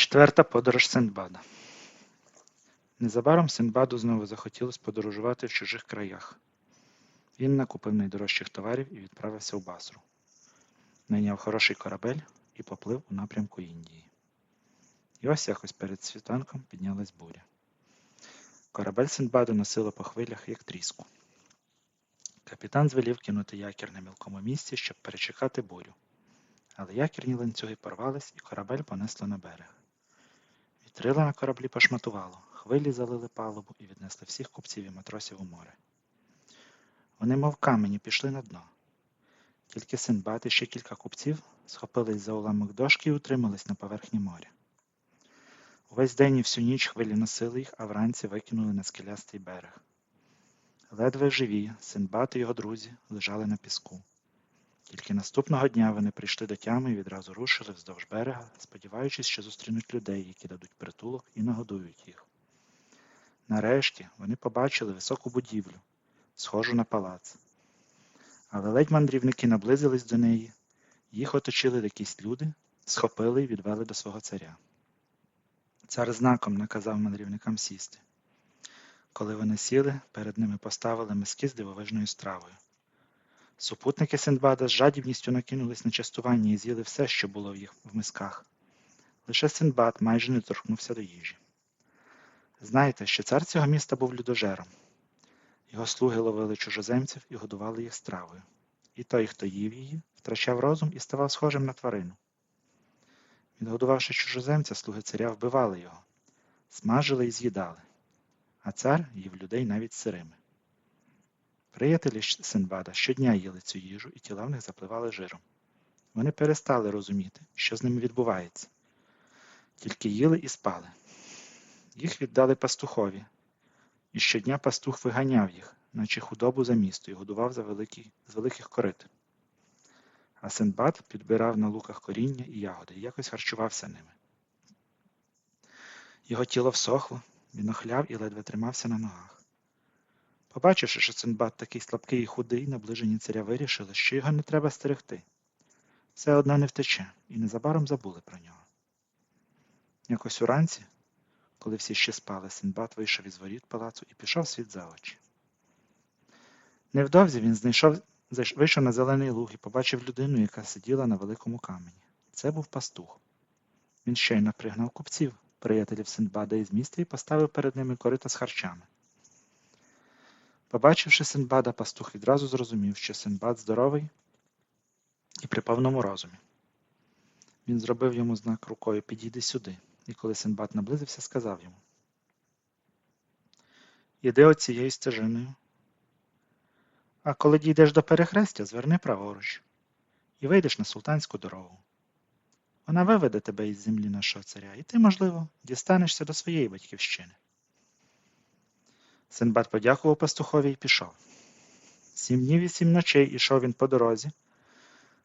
Четверта подорож Синдбада Незабаром Синдбаду знову захотілось подорожувати в чужих краях. Він накупив найдорожчих товарів і відправився в Басру. Найняв хороший корабель і поплив у напрямку Індії. І ось якось перед світанком піднялась буря. Корабель Синдбаду носило по хвилях, як тріску. Капітан звелів кинути якір на мілкому місці, щоб перечекати бурю. Але якірні ланцюги порвались, і корабель понесло на берег. Вітрила на кораблі пошматувало, хвилі залили палубу і віднесли всіх купців і матросів у море. Вони, мов камені, пішли на дно. Тільки Синбад і ще кілька купців схопились за уламок дошки і утримались на поверхні моря. Увесь день і всю ніч хвилі носили їх, а вранці викинули на скелястий берег. Ледве живі, Синбад і його друзі лежали на піску. Тільки наступного дня вони прийшли до тями і відразу рушили вздовж берега, сподіваючись, що зустрінуть людей, які дадуть притулок і нагодують їх. Нарешті вони побачили високу будівлю, схожу на палац. Але ледь мандрівники наблизились до неї, їх оточили якісь люди, схопили і відвели до свого царя. Цар знаком наказав мандрівникам сісти. Коли вони сіли, перед ними поставили миски з дивовижною стравою. Супутники Синдбада з жадібністю накинулись на частування і з'їли все, що було в їх в мисках. Лише Синдбад майже не торкнувся до їжі. Знаєте, що цар цього міста був людожером. Його слуги ловили чужоземців і годували їх стравою. І той, хто їв її, втрачав розум і ставав схожим на тварину. Відгодувавши чужоземця, слуги царя вбивали його, смажили і з'їдали, а цар їв людей навіть сирими. Приятелі Синбада щодня їли цю їжу і тіла в них запливали жиром. Вони перестали розуміти, що з ними відбувається, тільки їли і спали. Їх віддали пастухові, і щодня пастух виганяв їх, наче худобу за місто, і годував за великі, з великих корит. А Синбад підбирав на луках коріння і ягоди і якось харчувався ними. Його тіло всохло, він охляв і ледве тримався на ногах. Побачивши, що Синбад такий слабкий і худий, наближені царя вирішили, що його не треба стерегти. Все одно не втече, і незабаром забули про нього. Якось уранці, коли всі ще спали, Синбад вийшов із воріт палацу і пішов світ за очі. Невдовзі він знайшов, вийшов на зелений луг і побачив людину, яка сиділа на великому камені. Це був пастух. Він щойно пригнав купців, приятелів Синдбада із міста і поставив перед ними корита з харчами. Побачивши Синдбада, пастух відразу зрозумів, що Синдбад здоровий і при повному розумі. Він зробив йому знак рукою Підійди сюди, і коли Синдбад наблизився, сказав йому Іди оцією стежиною. А коли дійдеш до перехрестя, зверни праворуч і вийдеш на султанську дорогу. Вона виведе тебе із землі нашого царя, і ти, можливо, дістанешся до своєї батьківщини. Синбад подякував пастухові і пішов. Сім днів і сім ночей ішов він по дорозі,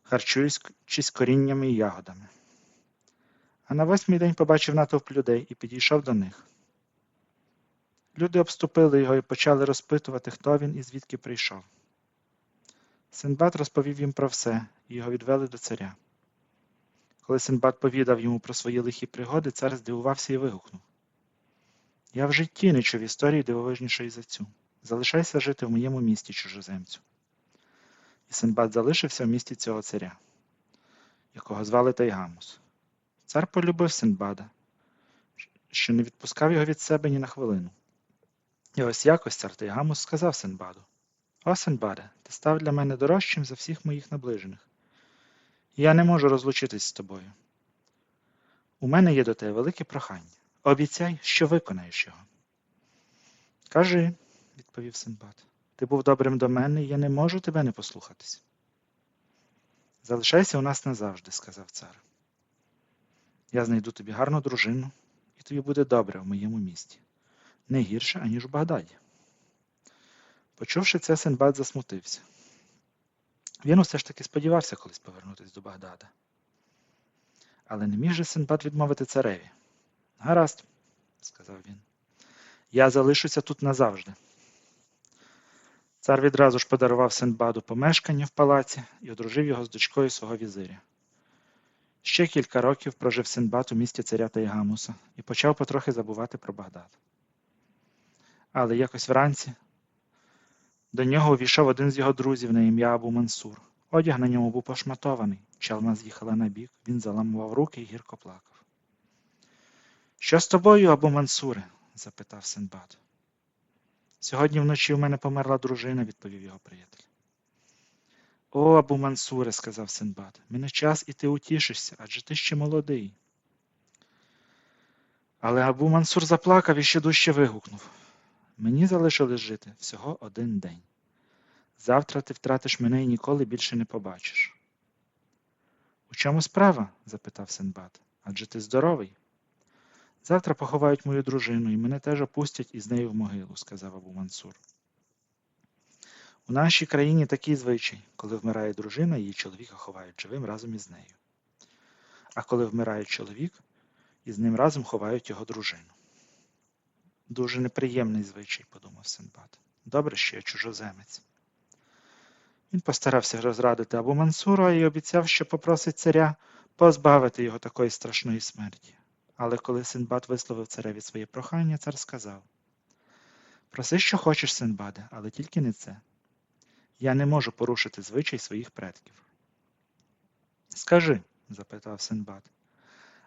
харчуючись коріннями і ягодами. А на восьмий день побачив натовп людей і підійшов до них. Люди обступили його і почали розпитувати, хто він і звідки прийшов. Синбад розповів їм про все, і його відвели до царя. Коли Синбад повідав йому про свої лихі пригоди, цар здивувався і вигукнув Я в житті не чув історії дивовижнішої за цю. Залишайся жити в моєму місті, чужоземцю. І Синбад залишився в місті цього царя, якого звали Тайгамус. Цар полюбив Синбада, що не відпускав його від себе ні на хвилину. І ось якось цар Тайгамус сказав Синбаду О, Синбаде, ти став для мене дорожчим за всіх моїх наближених. Я не можу розлучитись з тобою. У мене є до тебе велике прохання. Обіцяй, що виконаєш його. Кажи, відповів Синбад, ти був добрим до мене, і я не можу тебе не послухатись. Залишайся у нас назавжди, сказав цар. Я знайду тобі гарну дружину, і тобі буде добре в моєму місті, не гірше, аніж у Багдаді. Почувши це, Синбад засмутився. Він усе ж таки сподівався колись повернутися до Багдада. Але не міг же Синбад відмовити цареві. Гаразд, сказав він, я залишуся тут назавжди. Цар відразу ж подарував Синбаду помешкання в палаці і одружив його з дочкою свого візиря. Ще кілька років прожив Синбад у місті царя Тайгамуса і почав потрохи забувати про Багдад. Але якось вранці до нього увійшов один з його друзів на ім'я Абу Мансур. Одяг на ньому був пошматований, чалма з'їхала на бік, він заламував руки і гірко плакав. Що з тобою, Абу Мансуре? запитав Синбад. Сьогодні вночі в мене померла дружина, відповів його приятель. О, Абу Мансуре, сказав Синбад, мене час і ти утішишся, адже ти ще молодий. Але Абу Мансур заплакав і ще дужче вигукнув. Мені залишилось жити всього один день. Завтра ти втратиш мене і ніколи більше не побачиш. У чому справа? запитав Синбад. Адже ти здоровий. Завтра поховають мою дружину, і мене теж опустять із нею в могилу, сказав Абу Мансур. У нашій країні такий звичай, коли вмирає дружина, її чоловіка ховають живим разом із нею. А коли вмирає чоловік, із ним разом ховають його дружину. Дуже неприємний звичай, подумав Синбад. Добре, що я чужоземець. Він постарався розрадити Абу Мансура і обіцяв, що попросить царя позбавити його такої страшної смерті. Але коли Синбад висловив цареві своє прохання, цар сказав Проси, що хочеш, Синбаде, але тільки не це. Я не можу порушити звичай своїх предків. Скажи, запитав Синбад,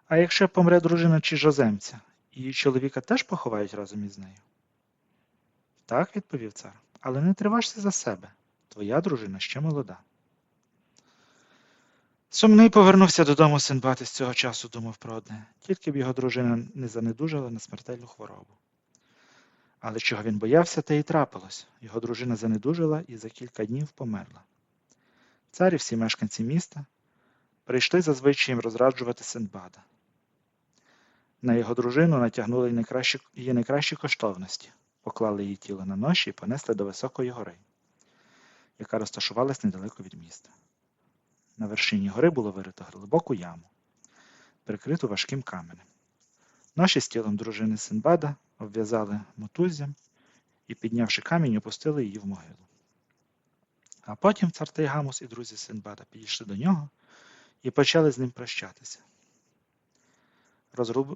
а якщо помре дружина чужоземця, її чоловіка теж поховають разом із нею? Так, відповів цар, але не триважся за себе. Твоя дружина ще молода. Сумний повернувся додому Синбад і з цього часу думав про одне, тільки б його дружина не занедужала на смертельну хворобу. Але чого він боявся, те й трапилось. Його дружина занедужила і за кілька днів померла. Цар і всі мешканці міста прийшли зазвичай їм розраджувати Синдбада. На його дружину натягнули найкращі, її найкращі коштовності, поклали її тіло на ноші і понесли до високої гори, яка розташувалась недалеко від міста. На вершині гори було вирито глибоку яму, прикриту важким каменем. Ноші з тілом дружини Синбада обв'язали мотуззям і, піднявши камінь, опустили її в могилу. А потім цар Тайгамус і друзі Синбада підійшли до нього і почали з ним прощатися.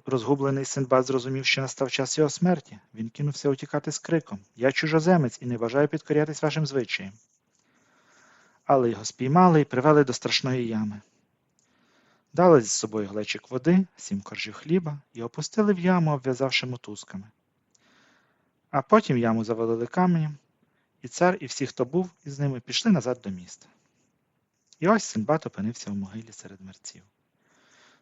Розгублений Синбад зрозумів, що настав час його смерті. Він кинувся утікати з криком Я чужоземець і не бажаю підкорятись вашим звичаєм. Але його спіймали і привели до страшної ями. Дали з собою глечик води, сім коржів хліба і опустили в яму, обв'язавши мотузками. А потім яму завалили каменем, і цар, і всі, хто був із ними, пішли назад до міста. І ось Синбад опинився в могилі серед мерців.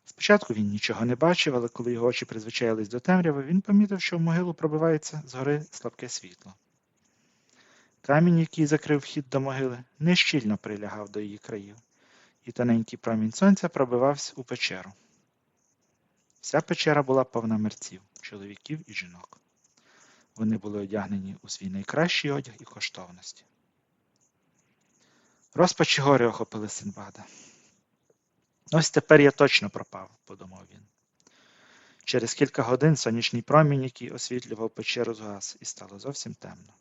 Спочатку він нічого не бачив, але коли його очі призвичаїлись до темряви, він помітив, що в могилу пробивається згори слабке світло. Камінь, який закрив вхід до могили, нещільно прилягав до її країв, і тоненький промінь сонця пробивався у печеру. Вся печера була повна мерців, чоловіків і жінок. Вони були одягнені у свій найкращий одяг і коштовності. Розпач і горе охопили Синбада. Ось тепер я точно пропав, подумав він. Через кілька годин сонячний промінь, який освітлював печеру згас, і стало зовсім темно.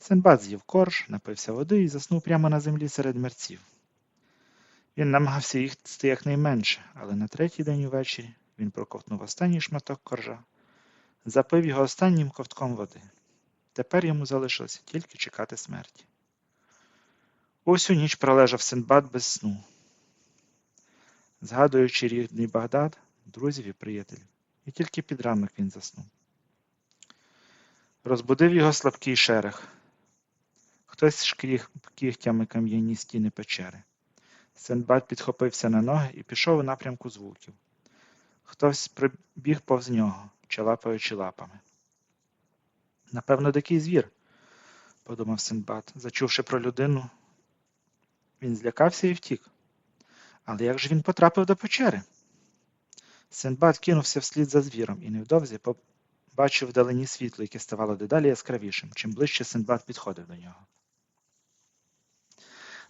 Синбад з'їв корж, напився води і заснув прямо на землі серед мерців. Він намагався їсти якнайменше, але на третій день увечері він проковтнув останній шматок коржа, запив його останнім ковтком води. Тепер йому залишилося тільки чекати смерті. Усю ніч пролежав Синбад без сну, згадуючи рідний Багдад, друзів і приятелів, і тільки під ранок він заснув. Розбудив його слабкий шерех. Хтось шкріг кігтями кам'яні стіни печери. Сенбад підхопився на ноги і пішов у напрямку звуків. Хтось прибіг повз нього, чалапаючи лапами. Напевно, дикий звір, подумав Синбад. Зачувши про людину, він злякався і втік. Але як же він потрапив до печери? Синбад кинувся вслід за звіром і невдовзі побачив вдалині світло, яке ставало дедалі яскравішим, чим ближче Синбад підходив до нього.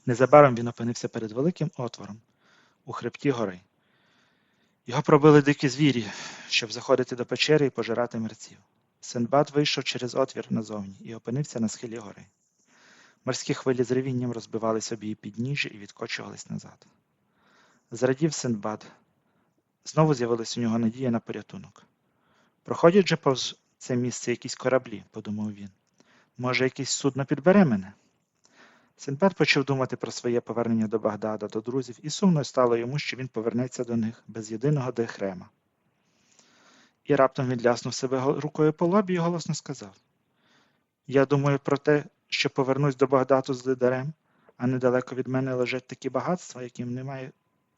Незабаром він опинився перед великим отвором у хребті гори. Його пробили дикі звірі, щоб заходити до печери і пожирати мерців. Сенбад вийшов через отвір назовні і опинився на схилі гори. Морські хвилі з ревінням розбивались об її підніжжя і відкочувались назад. Зрадів Синдбад. Знову з'явилась у нього надія на порятунок. Проходять же повз це місце якісь кораблі, подумав він. Може, якесь судно підбере мене? Синдбад почав думати про своє повернення до Багдада, до друзів, і сумно стало йому, що він повернеться до них без єдиного дихрема. І раптом він ляснув себе рукою по лобі і голосно сказав: Я думаю про те, що повернусь до Багдаду з лидарем, а недалеко від мене лежать такі багатства, яким немає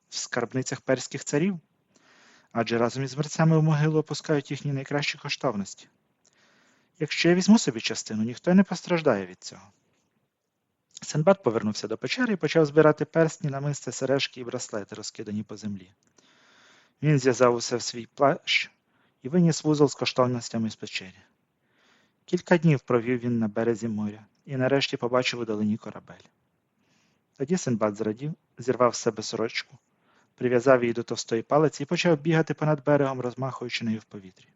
в скарбницях перських царів. Адже разом із мерцями в могилу опускають їхні найкращі коштовності. Якщо я візьму собі частину, ніхто не постраждає від цього. Сенбад повернувся до печери і почав збирати персні, намисти, сережки і браслети, розкидані по землі. Він зв'язав усе в свій плащ і виніс вузол з коштовностями з печері. Кілька днів провів він на березі моря і нарешті побачив у долині корабель. Тоді Синбад зрадів, зірвав з себе сорочку, прив'язав її до товстої палиці і почав бігати понад берегом, розмахуючи нею в повітрі.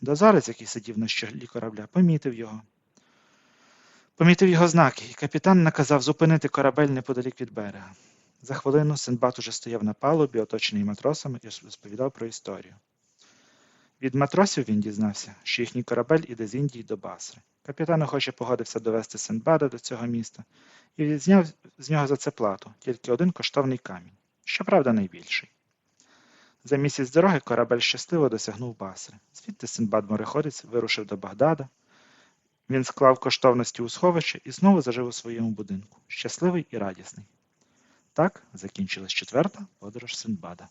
Дозорець, який сидів на щоглі корабля, помітив його. Помітив його знаки, і капітан наказав зупинити корабель неподалік від берега. За хвилину Синдбад уже стояв на палубі, оточений матросами, і розповідав про історію. Від матросів він дізнався, що їхній корабель іде з Індії до Басри. Капітан охоче погодився довести Синдбада до цього міста і зняв з нього за це плату, тільки один коштовний камінь, щоправда, найбільший. За місяць дороги корабель щасливо досягнув Басри. Звідти Синдбад мореходець вирушив до Багдада. Він склав коштовності у сховище і знову зажив у своєму будинку, щасливий і радісний. Так закінчилась четверта подорож Синдбада.